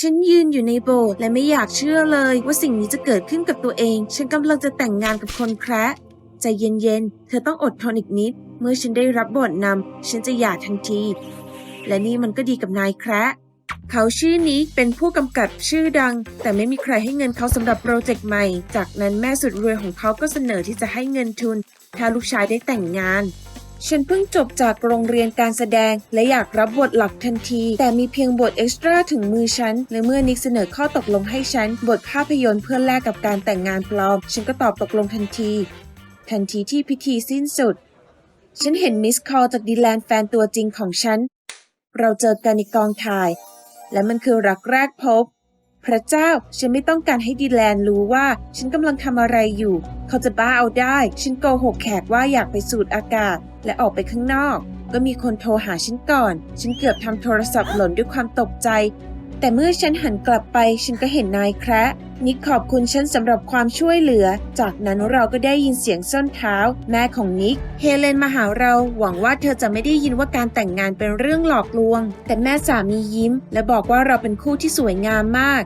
ฉันยืนอยู่ในโบสถ์และไม่อยากเชื่อเลยว่าสิ่งนี้จะเกิดขึ้นกับตัวเอง ฉันกำลังจะแต่งงานกับคนแคระใจเย็นๆ เธอต้องอดทนอีกนิด เมื่อฉันได้รับบทนำ ฉันจะหย่าทันที และนี่มันก็ดีกับนายแคระเขาชื่อนี้เป็นผู้กำกับชื่อดัง แต่ไม่มีใครให้เงินเขาสำหรับโปรเจกต์ใหม่ จากนั้นแม่สุดรวยของเขาก็เสนอที่จะให้เงินทุน ถ้าลูกชายได้แต่งงาน ฉันเพิ่งจบจากโรงเรียนการแสดง และอยากรับบทหลักทันที แต่มีเพียงบทเอ็กซ์ตร้าถึงมือฉันและเมื่อนิกเสนอข้อตกลงให้ฉัน บทภาพยนตร์เพื่อแลกกับการแต่งงานปลอม ฉันก็ตอบตกลงทันที ทันทีที่พิธีสิ้นสุด ฉันเห็นมิสคอลจากดีแลนแฟนตัวจริงของฉัน เราเจอกันในกองถ่าย และมันคือรักแรกพบ พระเจ้า ฉันไม่ต้องการให้ดีแลนรู้ว่า ฉันกำลังทำอะไรอยู่ เขาจะบ้าเอาได้ ฉันโกหกแขกว่าอยากไปสูดอากาศ และออกไปข้างนอก ก็มีคนโทรหาฉันก่อน ฉันเกือบทำโทรศัพท์หล่นด้วยความตกใจ แต่เมื่อฉันหันกลับไปฉันก็เห็นนายแคระนิกขอบคุณฉันสำหรับความช่วยเหลือ จากนั้นเราก็ได้ยินเสียงส้นเท้า แม่ของนิก เฮเลนมาหาเราหวังว่าเธอจะไม่ได้ยินว่าการแต่งงานเป็นเรื่องหลอกลวง แต่แม่สามียิ้ม และบอกว่าเราเป็นคู่ที่สวยงามมาก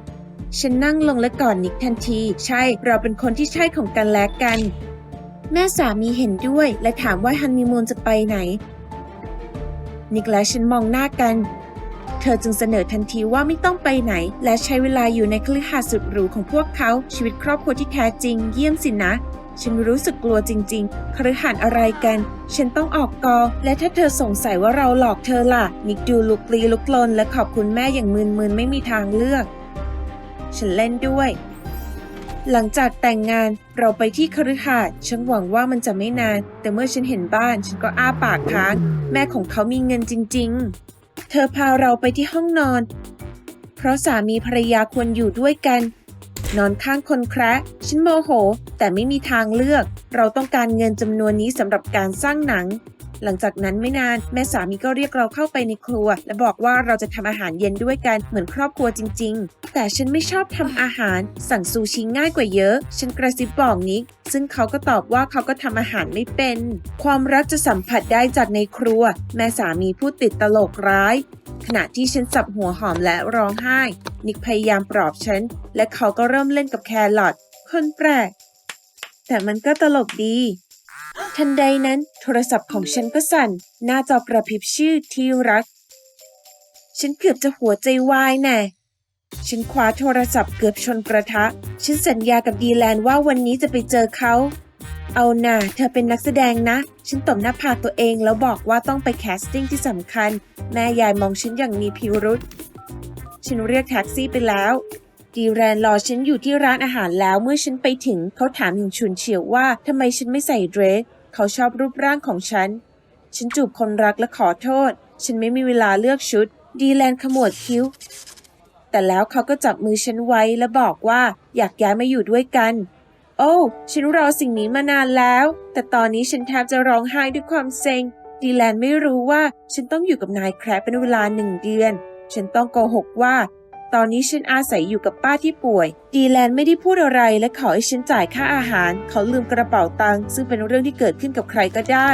ฉันนั่งลงและกอดนิกทันที ใช่ เราเป็นคนที่ใช่ของกันและกัน แม่สามีเห็นด้วย และถามว่าฮันนีมูนจะไปไหนนิกและฉันมองหน้ากัน เธอจึงเสนอทันทีว่าไม่ต้องไปไหน และใช้เวลาอยู่ในคฤหาสน์สุดหรูของพวกเขา ชีวิตครอบครัวที่แท้จริงเยี่ยมสินะ ฉันรู้สึกกลัวจริง ๆ คฤหาสน์อะไรกัน ฉันต้องออกกอ และถ้าเธอสงสัยว่าเราหลอกเธอล่ะ นิกดูลุกลี้ลุกลน และขอบคุณแม่อย่างมึนๆไม่มีทางเลือก ฉันเล่นด้วย หลังจากแต่งงานเราไปที่คฤหาสน์ฉันหวังว่ามันจะไม่นาน แต่เมื่อฉันเห็นบ้าน ฉันก็อ้าปากค้าง แม่ของเขามีเงินจริง ๆ เธอพาเราไปที่ห้องนอน เพราะสามีภรรยาควรอยู่ด้วยกัน นอนข้างคนแคระฉันโมโห แต่ไม่มีทางเลือก เราต้องการเงินจำนวนนี้สำหรับการสร้างหนัง หลังจากนั้นไม่นานแม่สามีก็เรียกเราเข้าไปในครัว และบอกว่าเราจะทำอาหารเย็นด้วยกันเหมือนครอบครัวจริง ๆ แต่ฉันไม่ชอบทำอาหาร สั่งซูชิง่ายกว่าเยอะ ฉันกระซิบบอกนิก ซึ่งเขาก็ตอบว่าเขาก็ทำอาหารไม่เป็น ความรักจะสัมผัสได้จากในครัว แม่สามีพูดติดตลกร้าย ขณะที่ฉันสับหัวหอมและร้องไห้ นิกพยายามปลอบฉัน และเขาก็เริ่มเล่นกับแครอทคนแปลกแต่มันก็ตลกดี ทันใดนั้นโทรศัพท์ของฉันก็สั่น หน้าจอกระพริบชื่อที่รัก ฉันเกือบจะหัวใจวายแน่ฉันคว้าโทรศัพท์เกือบชนกระทะ ฉันสัญญากับดีแลนว่าวันนี้จะไปเจอเขา เอาหน่าเธอเป็นนักแสดงนะ ฉันตบหน้าผากตัวเองแล้วบอกว่าต้องไปแคสติ้งที่สำคัญ แม่ยายมองฉันอย่างมีพิรุษ ฉันเรียกแท็กซี่ไปแล้ว ดีแรนรอฉันอยู่ที่ร้านอาหารแล้วเมื่อฉันไปถึง เขาถามอย่างฉุนเฉียวว่าทำไมฉันไม่ใส่เดรส เขาชอบรูปร่างของฉัน ฉันจูบคนรักและขอโทษ ฉันไม่มีเวลาเลือกชุด ดีแลนขมวดคิ้ว แต่แล้วเขาก็จับมือฉันไว้และบอกว่าอยากย้ายมาอยู่ด้วยกัน โอ้ฉันรอสิ่งนี้มานานแล้ว แต่ตอนนี้ฉันแทบจะร้องไห้ด้วยความเซ็ง ดีแลนไม่รู้ว่าฉันต้องอยู่กับนายแคร์เป็นเวลาหนึ่งเดือน ฉันต้องโกหกว่า ตอนนี้ฉันอาศัยอยู่กับป้าที่ป่วย ดีแลนไม่ได้พูดอะไรและขอให้ฉันจ่ายค่าอาหาร เขาลืมกระเป๋าตังค์ซึ่งเป็นเรื่องที่เกิดขึ้นกับใครก็ได้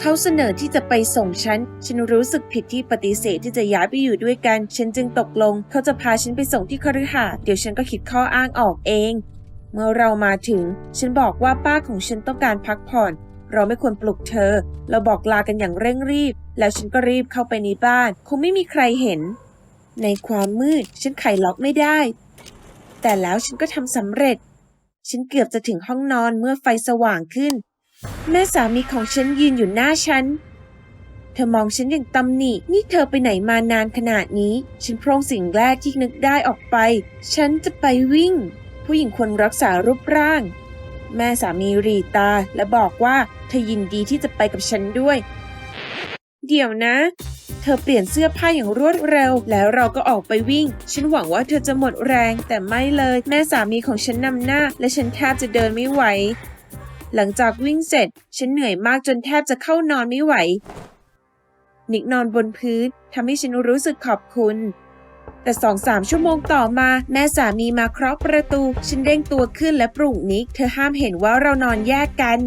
เขาเสนอที่จะไปส่งฉัน ฉันรู้สึกผิดที่ปฏิเสธที่จะย้ายไปอยู่ด้วยกัน ฉันจึงตกลง เขาจะพาฉันไปส่งที่คฤหาสน์เดี๋ยวฉันก็คิดข้ออ้างออกเอง เมื่อเรามาถึง ฉันบอกว่าป้าของฉันต้องการพักผ่อน เราไม่ควรปลุกเธอ เราบอกลากันอย่างเร่งรีบ แล้วฉันก็รีบเข้าไปในบ้าน คงไม่มีใครเห็น ในความมืดฉันไขล็อกไม่ได้ แต่แล้วฉันก็ทำสำเร็จ ฉันเกือบจะถึงห้องนอนเมื่อไฟสว่างขึ้น แม่สามีของฉันยืนอยู่หน้าฉัน เธอมองฉันอย่างตำหนิ นี่เธอไปไหนมานานขนาดนี้ ฉันโพร่งสิ่งแรกที่นึกได้ออกไป ฉันจะไปวิ่ง ผู้หญิงควรรักษารูปร่าง แม่สามีรีตาและบอกว่าเธอยินดีที่จะไปกับฉันด้วย เดี๋ยวนะ เธอเปลี่ยนเสื้อผ้าอย่างรวดเร็ว แล้วเราก็ออกไปวิ่ง ฉันหวังว่าเธอจะหมดแรงแต่ไม่เลย แม่สามีของฉันนำหน้า และฉันแทบจะเดินไม่ไหว หลังจากวิ่งเสร็จ ฉันเหนื่อยมากจนแทบจะเข้านอนไม่ไหว นิกนอนบนพื้นทำให้ฉันรู้สึกขอบคุณแต่สองสามชั่วโมงต่อมา แม่สามีมาเคาะประตู ฉันเร่งตัวขึ้นและปลุกนิก เธอห้ามเห็นว่าเรานอนแยกกัน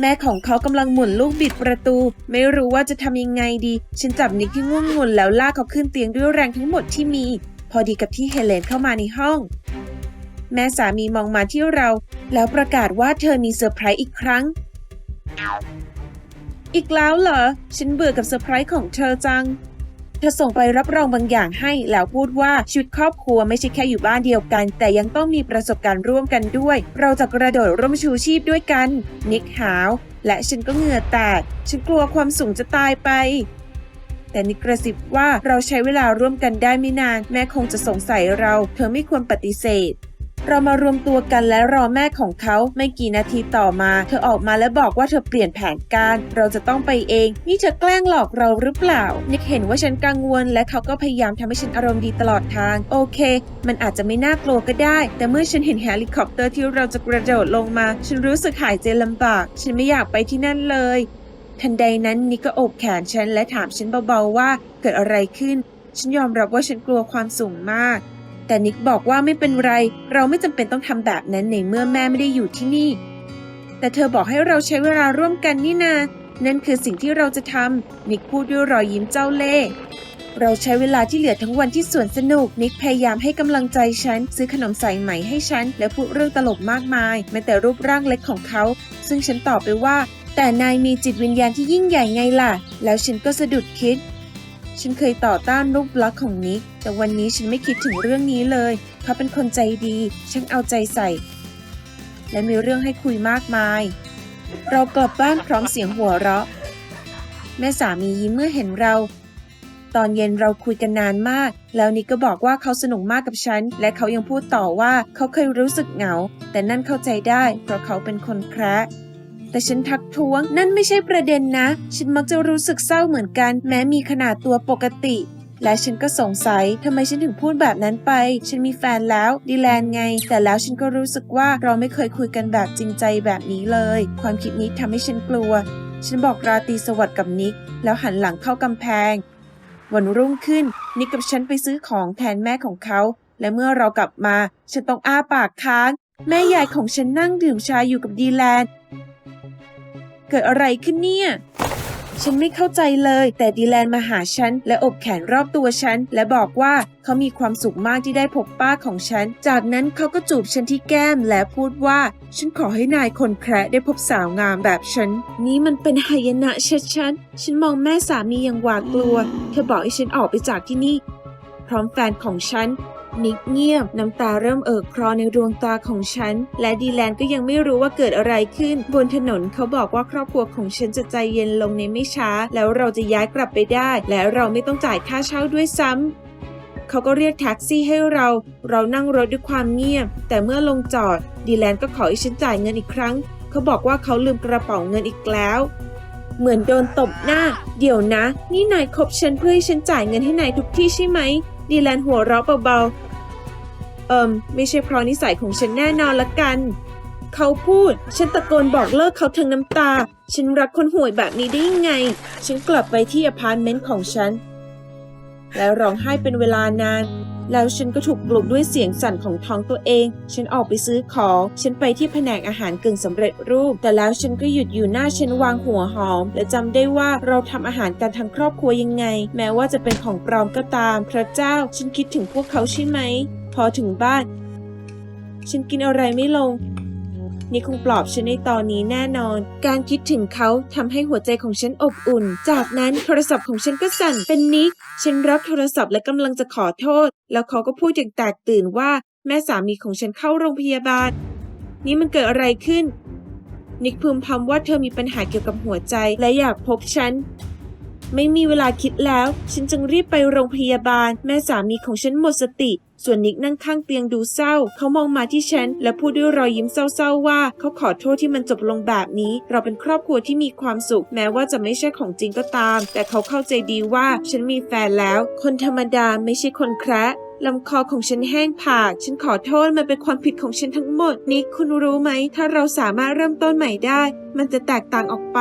แม่ของเขากำลังหมุนลูกบิดประตู ไม่รู้ว่าจะทำยังไงดี ฉันจับนิกที่ง่วงงุนแล้วลากเขาขึ้นเตียงด้วยแรงทั้งหมดที่มีพออดีกับที่เฮเลนเข้ามาในห้อง แม่สามีมองมาที่เรา แล้วประกาศว่าเธอมีเซอร์ไพรส์อีกครั้ง อีกแล้วเหรอ ฉันเบื่อกับเซอร์ไพรส์ของเธอจัง เธอส่งไปรับรองบางอย่างให้แล้วพูดว่าชีวิตครอบครัวไม่ใช่แค่อยู่บ้านเดียวกัน แต่ยังต้องมีประสบการณ์ร่วมกันด้วย เราจะกระโดดร่มชูชีพด้วยกัน นิกหาว และฉันก็เหงื่อแตก ฉันกลัวความสูงจะตายไปแต่นิกกระซิบว่าเราใช้เวลาร่วมกันได้ไม่นาน แม่คงจะสงสัยเรา เธอไม่ควรปฏิเสธ เรามารวมตัวกันและรอแม่ของเขาไม่กี่นาทีต่อมา เธอออกมาและบอกว่าเธอเปลี่ยนแผนการ เราจะต้องไปเอง นี่เธอแกล้งหลอกเราหรือเปล่านิกเห็นว่าฉันกังวล และเขาก็พยายามทำให้ฉันอารมณ์ดีตลอดทาง โอเค มันอาจจะไม่น่ากลัวก็ได้ แต่เมื่อฉันเห็นเฮลิคอปเตอร์ที่เราจะกระโดดลงมา ฉันรู้สึกหายใจลำบาก ฉันไม่อยากไปที่นั่นเลย ทันใดนั้นนิกก็โอบแขนฉันและถามฉันเบาๆว่าเกิดอะไรขึ้น ฉันยอมรับว่าฉันกลัวความสูงมาก แต่นิกบอกว่าไม่เป็นไร เราไม่จำเป็นต้องทำแบบนั้นในเมื่อแม่ไม่ได้อยู่ที่นี่ แต่เธอบอกให้เราใช้เวลาร่วมกันนี่นา นั่นคือสิ่งที่เราจะทำนิกพูดด้วยรอยยิ้มเจ้าเล่ห์เราใช้เวลาที่เหลือทั้งวันที่สวนสนุก นิกพยายามให้กำลังใจฉัน ซื้อขนมใสายไหม่ให้ฉัน และพูดเรื่องตลกมากมาย แม้แต่รูปร่างเล็กของเขา ซึ่งฉันตอบไปว่า แต่นายมีจิตวิญญาณที่ยิ่งใหญ่ไงล่ะ แล้วฉันก็สะดุดคิด ฉันเคยต่อต้านรูปลักษณ์ของนิก แต่วันนี้ฉันไม่คิดถึงเรื่องนี้เลย เขาเป็นคนใจดีฉันเอาใจใส่ และมีเรื่องให้คุยมากมาย เรากลับบ้านพร้อมเสียงหัวเราะ แม่สามียิ้มเมื่อเห็นเรา ตอนเย็นเราคุยกันนานมาก แล้วนิกก็บอกว่าเขาสนุกมากกับฉัน และเขายังพูดต่อว่าเขาเคยรู้สึกเหงา แต่นั่นเข้าใจได้ เพราะเขาเป็นคนแคระ แต่ฉันทักท้วงนั่นไม่ใช่ประเด็นนะ ฉันมักจะรู้สึกเศร้าเหมือนกัน แม้มีขนาดตัวปกติ และฉันก็สงสัยทำไมฉันถึงพูดแบบนั้นไป ฉันมีแฟนแล้วดีแลนไง แต่แล้วฉันก็รู้สึกว่าเราไม่เคยคุยกันแบบจริงใจแบบนี้เลย ความคิดนี้ทำให้ฉันกลัว ฉันบอกราตรีสวัสดิ์กับนิก แล้วหันหลังเข้ากำแพง วันรุ่งขึ้น นิกกับฉันไปซื้อของแทนแม่ของเขา และเมื่อเรากลับมา ฉันต้องอ้าปากค้างแม่ยายของฉันนั่งดื่มชาอยู่กับดีแลน เกิดอะไรขึ้นเนี่ย ฉันไม่เข้าใจเลย แต่ดีแลนมาหาฉัน และอบแขนรอบตัวฉัน และบอกว่าเขามีความสุขมากที่ได้พบป้าของฉัน จากนั้นเขาก็จูบฉันที่แก้มและพูดว่า ฉันขอให้นายคนแคระได้พบสาวงามแบบฉัน นี่มันเป็นหายนะชัดๆฉันมองแม่สามีอย่างหวาดกลัว เธอบอกให้ฉันออกไปจากที่นี่ พร้อมแฟนของฉัน นิกเงียบ น้ำตาเริ่มเอ่อคลอในดวงตาของฉัน และดีแลนก็ยังไม่รู้ว่าเกิดอะไรขึ้น บนถนนเขาบอกว่าครอบครัวของฉันจะใจเย็นลงในไม่ช้า แล้วเราจะย้ายกลับไปได้ และเราไม่ต้องจ่ายค่าเช่าด้วยซ้ำเขาก็เรียกแท็กซี่ให้เรา เรานั่งรถด้วยความเงียบ แต่เมื่อลงจอด ดีแลนก็ขอให้ฉันจ่ายเงินอีกครั้ง เขาบอกว่าเขาลืมกระเป๋าเงินอีกแล้ว เหมือนโดนตบหน้า เดี๋ยวนะ นี่นายคบฉันเพื่อให้ฉันจ่ายเงินให้นายทุกที่ใช่ไหม ดีแลนหัวเราะเบาๆ เอิมไม่ใช่เพราะนิสัยของฉันแน่นอนละกัน เขาพูด ฉันตะโกนบอกเลิกเขาทั้งน้ำตา ฉันรักคนห่วยแบบนี้ได้ยังไง ฉันกลับไปที่อพาร์ตเมนต์ของฉัน แล้วร้องไห้เป็นเวลานานแล้วฉันก็ถูกปลุกด้วยเสียงสั่นของท้องตัวเอง ฉันออกไปซื้อของ ฉันไปที่แผนกอาหารกึ่งสำเร็จรูป แต่แล้วฉันก็หยุดอยู่หน้าฉันวางหัวหอม และจำได้ว่าเราทำอาหารกันทั้งครอบครัวยังไง แม้ว่าจะเป็นของปลอมก็ตาม พระเจ้า ฉันคิดถึงพวกเขาใช่ไหม พอถึงบ้าน ฉันกินอะไรไม่ลง นี่คงปลอบฉันในตอนนี้แน่นอน การคิดถึงเขาทำให้หัวใจของฉันอบอุ่น จากนั้นโทรศัพท์ของฉันก็สั่นเป็นนิก ฉันรับโทรศัพท์และกำลังจะขอโทษ แล้วเขาก็พูดอย่างแตกตื่นว่าแม่สามีของฉันเข้าโรงพยาบาล นี่มันเกิดอะไรขึ้น นิกพึมพำว่าเธอมีปัญหาเกี่ยวกับหัวใจและอยากพบฉัน ไม่มีเวลาคิดแล้ว ฉันจึงรีบไปโรงพยาบาล แม่สามีของฉันหมดสติ ส่วนนิกนั่งข้างเตียงดูเศร้า เขามองมาที่ฉัน และพูดด้วยรอยยิ้มเศร้าๆว่า เขาขอโทษที่มันจบลงแบบนี้ เราเป็นครอบครัวที่มีความสุข แม้ว่าจะไม่ใช่ของจริงก็ตาม แต่เขาเข้าใจดีว่าฉันมีแฟนแล้ว คนธรรมดาไม่ใช่คนแคระลำคอของฉันแห้งผาก ฉันขอโทษ มันเป็นความผิดของฉันทั้งหมด นิกคุณรู้ไหม ถ้าเราสามารถเริ่มต้นใหม่ได้ มันจะแตกต่างออกไป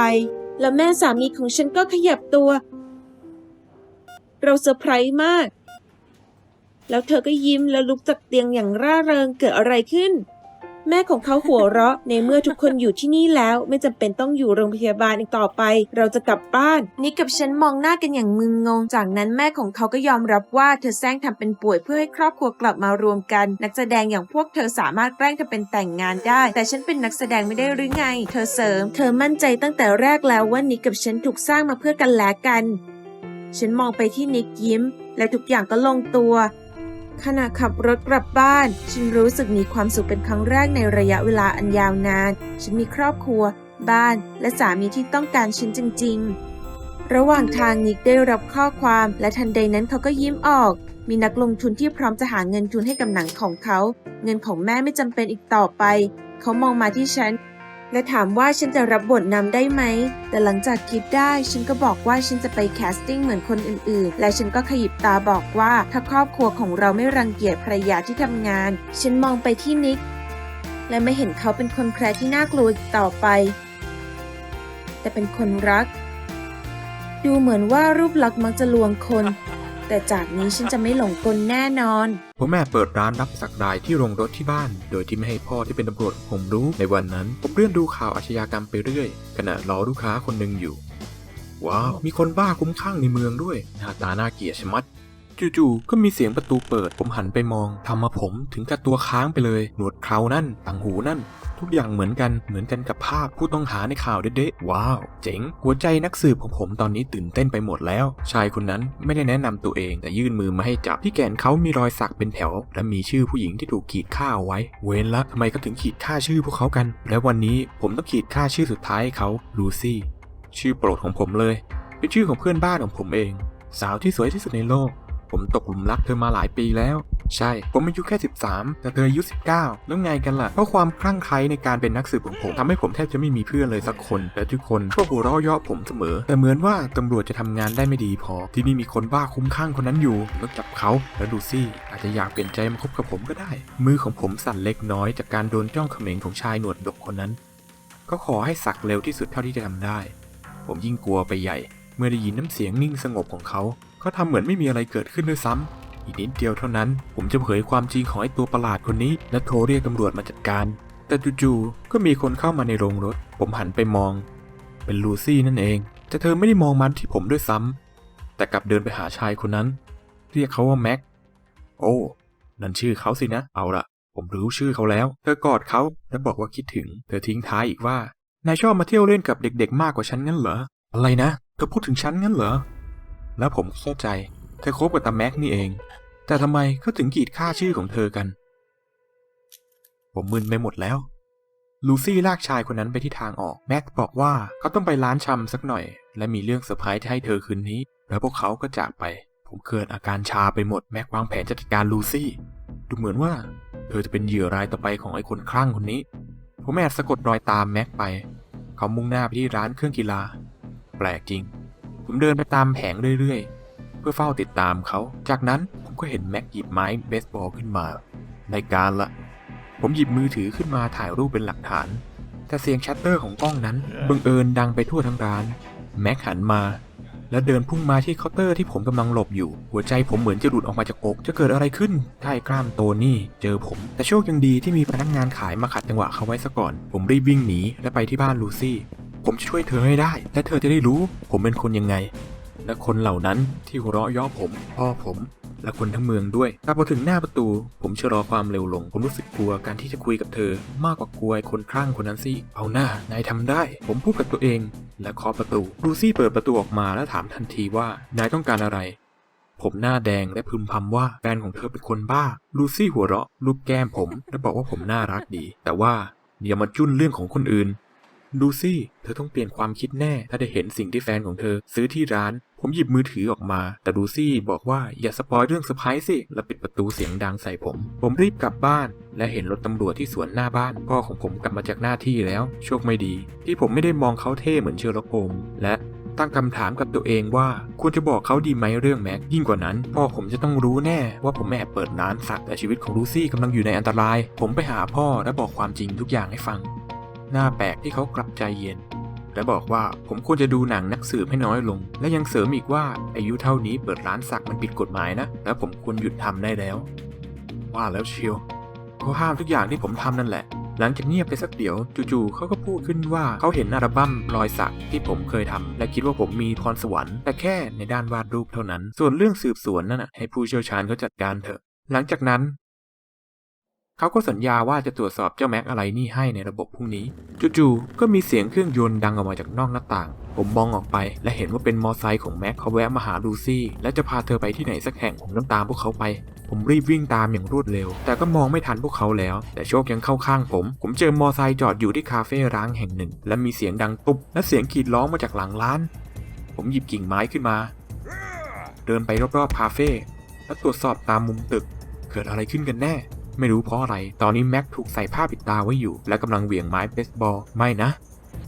แล้วแม่สามีของฉันก็ขยับตัว เราเซอร์ไพรส์มาก แล้วเธอก็ยิ้มแล้วลุกจากเตียงอย่างร่าเริงเกิดอะไรขึ้น แม่ของเขาหัวเราะในเมื่อทุกคนอยู่ที่นี่แล้ว ไม่จำเป็นต้องอยู่โรงพยาบาลอีกต่อไป เราจะกลับบ้าน นิกกับฉันมองหน้ากันอย่างมึนงง จากนั้นแม่ของเขาก็ยอมรับว่าเธอแซงทำเป็นป่วยเพื่อให้ครอบครัวกลับมารวมกัน นักแสดงอย่างพวกเธอสามารถแกล้งทำเป็นแต่งงานได้ แต่ฉันเป็นนักแสดงไม่ได้หรือไง เธอเสริม เธอมั่นใจตั้งแต่แรกแล้วว่านิกกับฉันถูกสร้างมาเพื่อกันและกัน ฉันมองไปที่นิกยิ้ม และทุกอย่างก็ลงตัว ขณะขับรถกลับบ้าน ฉันรู้สึกมีความสุขเป็นครั้งแรกในระยะเวลาอันยาวนาน ฉันมีครอบครัว บ้าน และสามีที่ต้องการฉันจริง ๆ ระหว่างทางนิกได้รับข้อความและทันใดนั้นเขาก็ยิ้มออก มีนักลงทุนที่พร้อมจะหาเงินทุนให้กับหนังของเขา เงินของแม่ไม่จำเป็นอีกต่อไป เขามองมาที่ฉัน และถามว่าฉันจะรับบทนำได้ไหม แต่หลังจากคิดได้ฉันก็บอกว่าฉันจะไปแคสติ้งเหมือนคนอื่นๆ และฉันก็ขยิบตาบอกว่าถ้าครอบครัวของเราไม่รังเกียจภรรยาที่ทำงาน ฉันมองไปที่นิก และไม่เห็นเขาเป็นคนแคร์ที่น่ากลัวอีกต่อไป แต่เป็นคนรัก ดูเหมือนว่ารูปลักษณ์มักจะลวงคน แต่จากนี้ฉันจะไม่หลงกลแน่นอนผมแม่เปิดร้านรับสักดายที่โรงรถที่บ้าน โดยที่ไม่ให้พ่อที่เป็นตำรวจผมรู้ในวันนั้น ผมเลื่อนดูข่าวอาชญากรรมไปเรื่อย ขณะรอลูกค้าคนหนึ่งอยู่ ว้าว มีคนบ้าคุ้มข้างในเมืองด้วยหน้าตาน่าเกลียดชะมัด จู่ๆ ก็มีเสียงประตูเปิด ผมหันไปมอง ทำมาผมถึงกับตัวค้างไปเลย หนวดเครานั่น ต่างหูนั่น ทุกอย่างเหมือนกัน เหมือนกันกับภาพผู้ต้องหาในข่าวเด๊ะๆ ว้าว เจ๋ง หัวใจนักสืบของผมตอนนี้ตื่นเต้นไปหมดแล้ว ชายคนนั้นไม่ได้แนะนำตัวเอง แต่ยื่นมือมาให้จับ ที่แขนเขามีรอยสักเป็นแถว และมีชื่อผู้หญิงที่ถูกขีดค่าเอาไว้ เว้นละทำไมเขาถึงขีดค่าชื่อพวกเขากัน และวันนี้ผมต้องขีดค่าชื่อสุดท้ายเขา ลูซี่ ชื่อโปรดของผมเลย เป็นชื่อของเพื่อนบ้านของผมเอง สาวที่สวยที่สุดในโลก ผมตกหลุมรักเธอมาหลายปีแล้ว ใช่ ผมอายุแค่ 13 แต่เธออายุ 19 แล้วไงกันล่ะ เพราะความคลั่งไคล้ในการเป็นนักสืบของผมทำให้ผมแทบจะไม่มีเพื่อนเลยสักคน และทุกคนก็หัวเราะเยาะผมเสมอ แต่เหมือนว่าตำรวจจะทำงานได้ไม่ดีพอ ที่นี่มีคนบ้าคุ้มข้างคนนั้นอยู่ แล้วจับเขา แล้วดูซี่อาจจะอยากเปลี่ยนใจมาคบกับผมก็ได้ มือของผมสั่นเล็กน้อยจากการโดนจ้องเขม็งของชายหนวดดกคนนั้น ก็ขอให้สักเร็วที่สุดเท่าที่จะทำได้ ผมยิ่งกลัวไปใหญ่ เมื่อได้ยินน้ำเสียงนิ่งสงบของเขา เขาทำเหมือนไม่มีอะไรเกิดขึ้นด้วยซ้ำอีกนิดเดียวเท่านั้น ผมจะเผยความจริงของไอ้ตัวประหลาดคนนี้ และโทรเรียกตำรวจมาจัดการ แต่จู่ๆก็มีคนเข้ามาในโรงรถ ผมหันไปมอง เป็นลูซี่นั่นเอง แต่เธอไม่ได้มองมาที่ผมด้วยซ้ำแต่กลับเดินไปหาชายคนนั้น เรียกเขาว่าแม็กโอ้นั่นชื่อเขาสินะ เอาละผมรู้ชื่อเขาแล้ว เธอกอดเขาและบอกว่าคิดถึง เธอทิ้งท้ายอีกว่านายชอบมาเที่ยวเล่นกับเด็กๆ มากกว่าฉันงั้นเหรอ อะไรนะ เธอพูดถึงฉันงั้นเหรอ แล้วผมเข้าใจ เธอคบกับตาแม็กนี่เอง แต่ทำไมเขาถึงกีดค่าชื่อของเธอกัน ผมมึนไปหมดแล้ว ลูซี่ลากชายคนนั้นไปที่ทางออก แม็กบอกว่าเขาต้องไปร้านชำสักหน่อย และมีเรื่องเซอร์ไพรส์ให้เธอคืนนี้ แล้วพวกเขาก็จากไป ผมเกิดอาการชาไปหมด แม็กวางแผนจะจัดการลูซี่ ดูเหมือนว่า เธอจะเป็นเหยื่อรายต่อไปของไอ้คนคลั่งคนนี้ ผมแอบสะกดรอยตามแม็กไป เขามุ่งหน้าไปที่ร้านเครื่องกีฬา แปลกจริง ผมเดินไปตามแผงเรื่อยๆ เพื่อเฝ้าติดตามเขา จากนั้นผมก็เห็นแม็กหยิบไม้เบสบอลขึ้นมา ในการละ ผมหยิบมือถือขึ้นมาถ่ายรูปเป็นหลักฐาน แต่เสียงชัตเตอร์ของกล้องนั้นบังเอิญดังไปทั่วทั้งร้าน แม็กหันมาแล้วเดินพุ่งมาที่เคาน์เตอร์ที่ผมกำลังหลบอยู่ หัวใจผมเหมือนจะหลุดออกมาจากอก จะเกิดอะไรขึ้นถ้าไอ้กล้ามโตนี่เจอผม แต่โชคยังดีที่มีพนักงานขายมาขัดจังหวะเขาไว้ซะก่อน ผมรีบวิ่งหนีและไปที่บ้านลูซี่ ผมจะช่วยเธอให้ได้ และเธอจะได้รู้ ผมเป็นคนยังไง และคนเหล่านั้นที่หัวเราะย่อผมพ่อผม และคนทั้งเมืองด้วยแต่พอถึงหน้าประตู ผมชะลอความเร็วลง ผมรู้สึกกลัวการที่จะคุยกับเธอ มากกว่ากลัวคนคลั่งคนนั้นสิเอาหน้านายทำได้ ผมพูดกับตัวเอง และเคาะประตูลูซี่เปิดประตูออกมาและถามทันทีว่านายต้องการอะไรผมหน้าแดงและพึมพำว่าแฟนของเธอเป็นคนบ้า ลูซี่หัวเราะรูปแก้มผม และบอกว่าผมน่ารักดี แต่ว่าอย่ามาจุ้นเรื่องของคนอื่น ดูซี่เธอต้องเปลี่ยนความคิดแน่ ถ้าได้เห็นสิ่งที่แฟนของเธอ ซื้อที่ร้าน ผมหยิบมือถือออกมา แต่ดูซี่บอกว่าอย่าสปอยเรื่องเซอร์ไพรส์สิ และปิดประตูเสียงดังใส่ผม ผมรีบกลับบ้าน และเห็นรถตำรวจที่สวนหน้าบ้าน พ่อของผมกลับมาจากหน้าที่แล้ว โชคไม่ดี ที่ผมไม่ได้มองเขาเท่เหมือนเชอร์ล็อกโฮมและตั้งคำถามกับตัวเองว่าควรจะบอกเขาดีไหมเรื่องแม็กยิ่งกว่านั้นพ่อผมจะต้องรู้แน่ว่าผมแอบเปิดร้านสักแต่ชีวิตของลูซี่กำลังอยู่ในอันตราย ผมไปหาพ่อและบอกความจริงทุกอย่างให้ฟัง น้าแปลกที่เขากลับใจเย็น และบอกว่าผมควรจะดูหนังนักสืบให้น้อยลง และยังเสริมอีกว่าอายุเท่านี้เปิดร้านสักมันผิดกฎหมายนะ และผมควรหยุดทำได้แล้ว ว่าแล้วเชียวเขาห้ามทุกอย่างที่ผมทำนั่นแหละ หลังจากเงียบไปสักเดี๋ยวจู่ๆเขาก็พูดขึ้นว่าเขาเห็นอัลบั้มรอยสักที่ผมเคยทำและคิดว่าผมมีพรสวรรค์แต่แค่ในด้านวาดรูปเท่านั้น ส่วนเรื่องสืบสวนนั่นนะให้ผู้เชี่ยวชาญเขาจัดการเถอะหลังจากนั้น เขาก็สัญญาว่าจะตรวจสอบเจ้าแม็กอะไรนี่ให้ในระบบพรุ่งนี้ จู่ๆ ก็มีเสียงเครื่องยนต์ดังออกมาจากนอกหน้าต่าง ผมมองออกไป และเห็นว่าเป็นมอไซค์ของแม็กเขาแวะมาหาลูซี่ และจะพาเธอไปที่ไหนสักแห่งผมต้องตามพวกเขาไป ผมรีบวิ่งตามอย่างรวดเร็ว แต่ก็มองไม่ทันพวกเขาแล้ว แต่โชคยังเข้าข้างผม ผมเจอมอไซค์จอดอยู่ที่คาเฟ่ร้างแห่งหนึ่ง และมีเสียงดังตุบและเสียงกรีดร้องมาจากหลังร้าน ผมหยิบกิ่งไม้ขึ้นมา เดินไปรอบๆคาเฟ่และตรวจสอบตามมุมตึก เกิดอะไรขึ้นกันแน่ ไม่รู้เพราะอะไร ตอนนี้แม็กถูกใส่ผ้าปิดตาไว้อยู่ และกำลังเหวี่ยงไม้เบสบอล ไม่นะ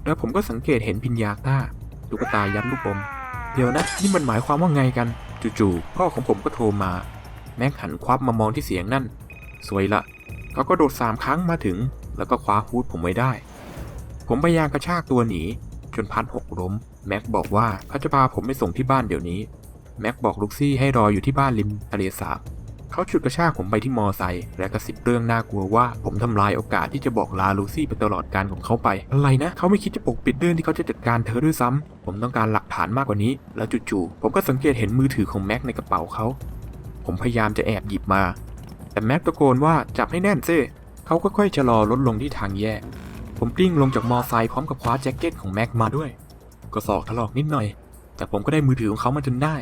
แล้วผมก็สังเกตเห็นพิญญาต้าตุ๊กตายัดลูกอม เดี๋ยวนะ นี่มันหมายความว่าไงกัน จู่ๆ พ่อของผมก็โทรมา แม็กหันควับมามองที่เสียงนั่น สวยละเขาก็โดดสามครั้งมาถึง แล้วก็คว้าฮูดผมไว้ได้ ผมพยายามกระชากตัวหนี จนพัดหกล้ม แม็กบอกว่าเขาจะพาผมไปส่งที่บ้านเดี๋ยวนี้ แม็กบอกลูกซี่ให้รออยู่ที่บ้านริมทะเลสาบ เขาฉุดกระชากผมไปที่มอไซค์และกระซิบเรื่องน่ากลัวว่าผมทำลายโอกาสที่จะบอกลาลูซี่ไปตลอดการของเขาไป อะไรนะ เขาไม่คิดจะปกปิดเรื่องที่เขาจะจัดการเธอด้วยซ้ำ ผมต้องการหลักฐานมากกว่านี้ แล้วจู่ๆ ผมก็สังเกตเห็นมือถือของแม็กในกระเป๋าเขา ผมพยายามจะแอบหยิบมา แต่แม็กตะโกนว่าจับให้แน่นซิเขาก็ค่อยๆชะลอลดลงที่ทางแยก ผมกลิ้งลงจากมอไซค์พร้อมกับคว้าแจ็คเก็ตของแม็กมาด้วย ก็สอกถลอกนิดหน่อย แต่ผมก็ได้มือถือของเขามาจนได้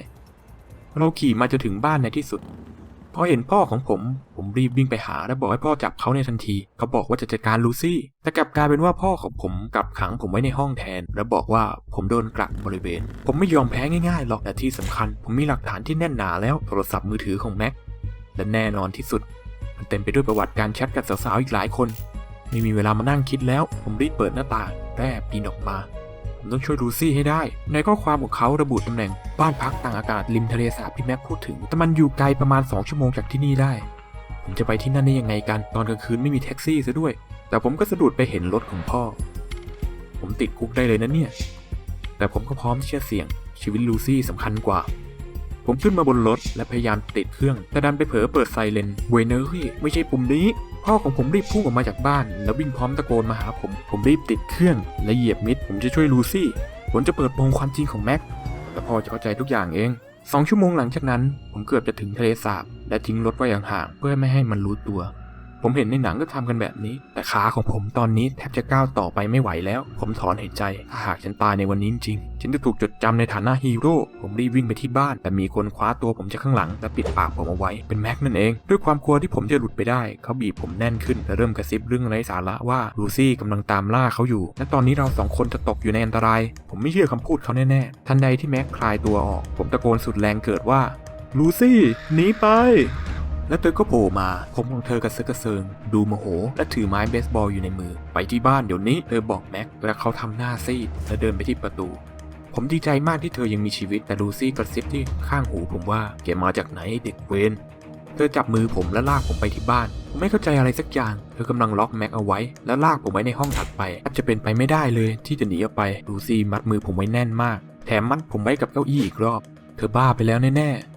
เราขี่มาจนถึงบ้านในที่สุด พอเห็นพ่อของผม ผมรีบวิ่งไปหาและบอกให้พ่อจับเขาในทันที เขาบอกว่าจะจัดการลูซี่ แต่กลับกลายเป็นว่าพ่อของผมกลับขังผมไว้ในห้องแทน และบอกว่าผมโดนกลักบริเวณ ผมไม่ยอมแพ้ง่ายๆหรอกแต่ที่สำคัญ ผมมีหลักฐานที่แน่นหนาแล้วโทรศัพท์มือถือของแม็กและแน่นอนที่สุด มันเต็มไปด้วยประวัติการแชทกับสาวๆอีกหลายคน ไม่มีเวลามานั่งคิดแล้ว ผมรีบเปิดหน้าต่างแและปีนออกมา ผมต้องช่วยลูซี่ให้ได้ ในข้อความของเขาระบุตำแหน่งบ้านพักต่างอากาศริมทะเลสาบที่แม็กพูดถึง แต่มันอยู่ไกลประมาณ 2 ชั่วโมงจากที่นี่ได้ ผมจะไปที่นั่นได้ยังไงกัน ตอนกลางคืนไม่มีแท็กซี่ซะด้วย แต่ผมก็สะดุดไปเห็นรถของพ่อ ผมติดคุกได้เลยนะเนี่ย แต่ผมก็พร้อมที่จะเสี่ยง ชีวิตลูซี่สำคัญกว่า ผมขึ้นมาบนรถและพยายามติดเครื่อง แต่ดันไปเผลอเปิดไซเรนเวเนอรี่ไม่ใช่ปุ่มนี้ พ่อของผมรีบพุ่งออกมาจากบ้าน แล้ววิ่งพร้อมตะโกนมาหาผม ผมรีบติดเครื่อง และเหยียบมิด ผมจะช่วยลูซี่ ผมจะเปิดโปงความจริงของแม็ก และพ่อจะเข้าใจทุกอย่างเองสองชั่วโมงหลังจากนั้น ผมเกือบจะถึงทะเลสาบ และทิ้งรถไว้อย่างห่างเพื่อไม่ให้มันรู้ตัว ผมเห็นในหนังก็ทำกันแบบนี้ แต่ขาของผมตอนนี้แทบจะก้าวต่อไปไม่ไหวแล้ว ผมถอนหายใจ ถ้าหากฉันตายในวันนี้จริงๆฉันจะถูกจดจำในฐานะฮีโร่ ผมรีบวิ่งไปที่บ้าน แต่มีคนคว้าตัวผมจากข้างหลังและปิดปากผมเอาไว้ เป็นแม็กนั่นเอง ด้วยความกลัวที่ผมจะหลุดไปได้ เขาบีบผมแน่นขึ้นและเริ่มกระซิบเรื่องไร้สาระว่าลูซี่กำลังตามล่าเขาอยู่ และตอนนี้เราสองคนจะตกอยู่ในอันตราย ผมไม่เชื่อคำพูดเขาแน่ๆ ทันใดที่แม็กคลายตัวออก ผมตะโกนสุดแรงเกิดว่าลูซี่หนีไป แล้วเธอก็โผล่มาผมของเธอกระเซาะกระเซิง ดูโมโห และถือไม้เบสบอลอยู่ในมือ ไปที่บ้านเดี๋ยวนี้ เธอบอกแม็ก และเขาทำหน้าซีดและเดินไปที่ประตู ผมดีใจมากที่เธอยังมีชีวิต แต่ลูซี่กระซิบที่ข้างหูผมว่าแกมาจากไหนเด็กเวนเธอจับมือผมและลากผมไปที่บ้าน ผมไม่เข้าใจอะไรสักอย่าง เธอกำลังล็อกแม็กเอาไว้ และลากผมไว้ในห้องถัดไปแทบจะเป็นไปไม่ได้เลยที่จะหนีออกไปลูซี่มัดมือผมไว้แน่นมาก แถมมัดผมไว้กับเก้าอี้อีกรอบ เธอบ้าไปแล้วแน่ๆ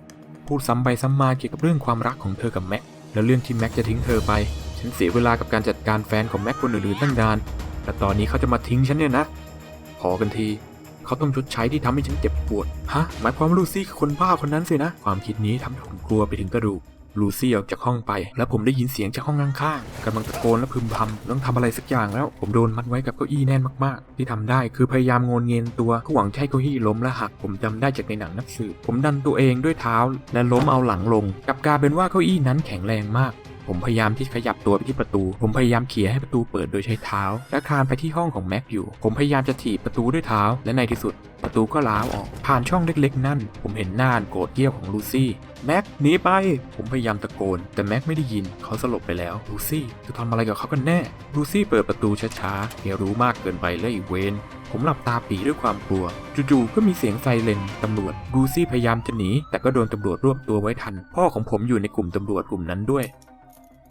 พูดซ้ำไปซ้ำมาเกี่ยวกับเรื่องความรักของเธอกับแม็ก และเรื่องที่แม็กจะทิ้งเธอไป ฉันเสียเวลากับการจัดการแฟนของแม็กคนอื่นๆตั้งนาน แต่ตอนนี้เขาจะมาทิ้งฉันเนี่ยนะ ขอกันที เขาต้องชดใช้ที่ทำให้ฉันเจ็บปวด ฮะ หมายความว่าลูซี่คือคนบ้าคนนั้นสินะ ความคิดนี้ทำให้ผมกลัวไปถึงกระดูก ลูซี่ออกจากห้องไป แล้วผมได้ยินเสียงจากห้องข้างๆกำลังตะโกนและพึมพำต้องทำอะไรสักอย่างแล้ว ผมโดนมัดไว้กับเก้าอี้แน่นมากๆ ที่ทำได้คือพยายามงนเงินตัวก็หวังใช้เก้าอี้ล้มและหัก ผมจำได้จากในหนังนักสืบผมดันตัวเองด้วยเท้า และล้มเอาหลังลง กับกลายเป็นว่าเก้าอี้นั้นแข็งแรงมาก ผมพยายามที่ขยับตัวไปที่ประตู ผมพยายามเขี่ยให้ประตูเปิดโดยใช้เท้า และคลานไปที่ห้องของแม็กอยู่ ผมพยายามจะถีบประตูด้วยเท้า และในที่สุด ประตูก็ล้าวออก ผ่านช่องเล็กๆ นั่น ผมเห็นหน้านโกรธเกี้ยวของลูซี่ แม็กหนีไป ผมพยายามตะโกน แต่แม็กไม่ได้ยิน เขาสลบไปแล้ว ลูซี่จะทำอะไรกับเขากันแน่ ลูซี่เปิดประตูช้าๆแกรู้มากเกินไปและอีเวนผมหลับตาปีด้วยความกลัว จู่ๆ ก็มีเสียงไซเรนตำรวจลูซี่พยายามจะหนี แต่ก็โดนตำรวจรวบตัวไว้ทัน พ่อของผมอยู่ในกลุ่มตำรวจกลุ่มนั้นด้วย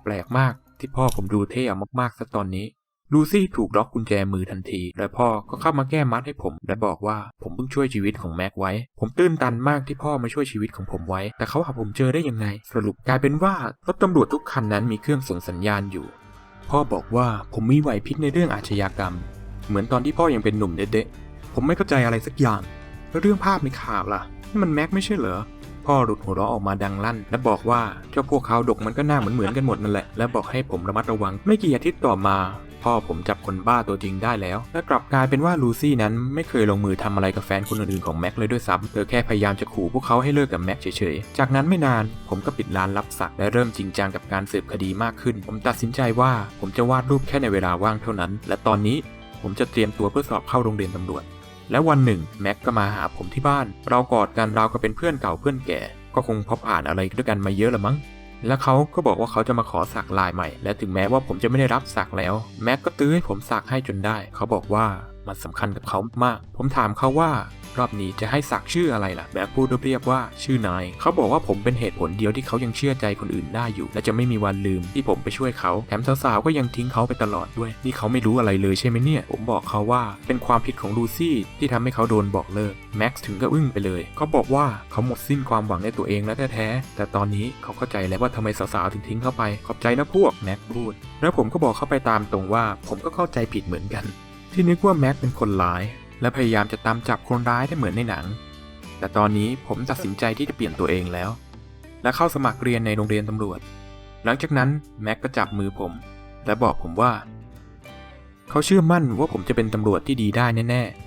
ปลกมากที่พ่อผมดูเท่มากๆสักตอนนี้ลูซี่ถูกล็อกกุญแจมือทันที และพ่อก็เข้ามาแก้มัดให้ผม และบอกว่าผมเพิ่งช่วยชีวิตของแม็กไว้ ผมตื้นตันมากที่พ่อมาช่วยชีวิตของผมไว้ แต่เขาหาผมเจอได้ยังไง สรุปกลายเป็นว่ารถตำรวจทุกคันนั้นมีเครื่องส่งสัญญาณอยู่ พ่อบอกว่าผมมีไหวพริบในเรื่องอาชญากรรม เหมือนตอนที่พ่อยังเป็นหนุ่มเด็กๆผมไม่เข้าใจอะไรสักอย่างแล้วเรื่องภาพในข่าวล่ะนี่มันแม็กไม่ใช่เหรอ พ่อหลุดหัวเราะออกมาดังลั่น และบอกว่าเจ้าพวกเขาดกมันก็หน้าเหมือนเหมือนกันหมดนั่นแหละ และบอกให้ผมระมัดระวัง ไม่กี่อาทิตย์ต่อมาพ่อผมจับคนบ้าตัวจริงได้แล้ว และกลับกลายเป็นว่าลูซี่นั้นไม่เคยลงมือทำอะไรกับแฟนคนอื่นๆของแม็กเลยด้วยซ้ำเธอแค่พยายามจะขู่พวกเขาให้เลิกกับแม็กเฉยๆ จากนั้นไม่นานผมก็ปิดร้านรับสักและเริ่มจริงจังกับการสืบคดีมากขึ้น ผมตัดสินใจว่าผมจะวาดรูปแค่ในเวลาว่างเท่านั้น และตอนนี้ผมจะเตรียมตัวเพื่อสอบเข้าโรงเรียนตำรวจ และวันหนึ่งแม็กก็มาหาผมที่บ้าน เรากอดกันราวกับเป็นเพื่อนเก่าเพื่อนแก่ ก็คงพบอ่านอะไรด้วยกันมาเยอะละมั้ง และเขาก็บอกว่าเขาจะมาขอสักลายใหม่ และถึงแม้ว่าผมจะไม่ได้รับสักแล้ว แม็กก็ตื้อให้ผมสักให้จนได้ เขาบอกว่ามันสำคัญกับเขามาก ผมถามเขาว่า รอบนี้จะให้สักชื่ออะไรล่ะแม็กพูดเรียบว่าชื่อนาย เขาบอกว่าผมเป็นเหตุผลเดียวที่เขายังเชื่อใจคนอื่นได้อยู่ และจะไม่มีวันลืมที่ผมไปช่วยเขา แถมสาวๆก็ยังทิ้งเขาไปตลอดด้วย นี่เขาไม่รู้อะไรเลยใช่ไหมเนี่ย ผมบอกเขาว่าเป็นความผิดของลูซี่ที่ทำให้เขาโดนบอกเลิก แม็กซ์ถึงก็อึ้งไปเลย เขาบอกว่าเขาหมดสิ้นความหวังในตัวเองแล้วแท้ๆ แต่ตอนนี้เขาเข้าใจแล้วว่าทำไมสาวๆถึงทิ้งเขาไป ขอบใจนะพวกแม็กพูด แล้วผมก็บอกเขาไปตามตรงว่า ผมก็เข้าใจผิดเหมือนกัน ที่นึกว่าแม็กเป็นคนร้าย และพยายามจะตามจับคนร้ายได้เหมือนในหนัง แต่ตอนนี้ผมตัดสินใจที่จะเปลี่ยนตัวเองแล้ว และเข้าสมัครเรียนในโรงเรียนตำรวจ หลังจากนั้นแม็กก็จับมือผม และบอกผมว่า เขาเชื่อมั่นว่าผมจะเป็นตำรวจที่ดีได้แน่ๆ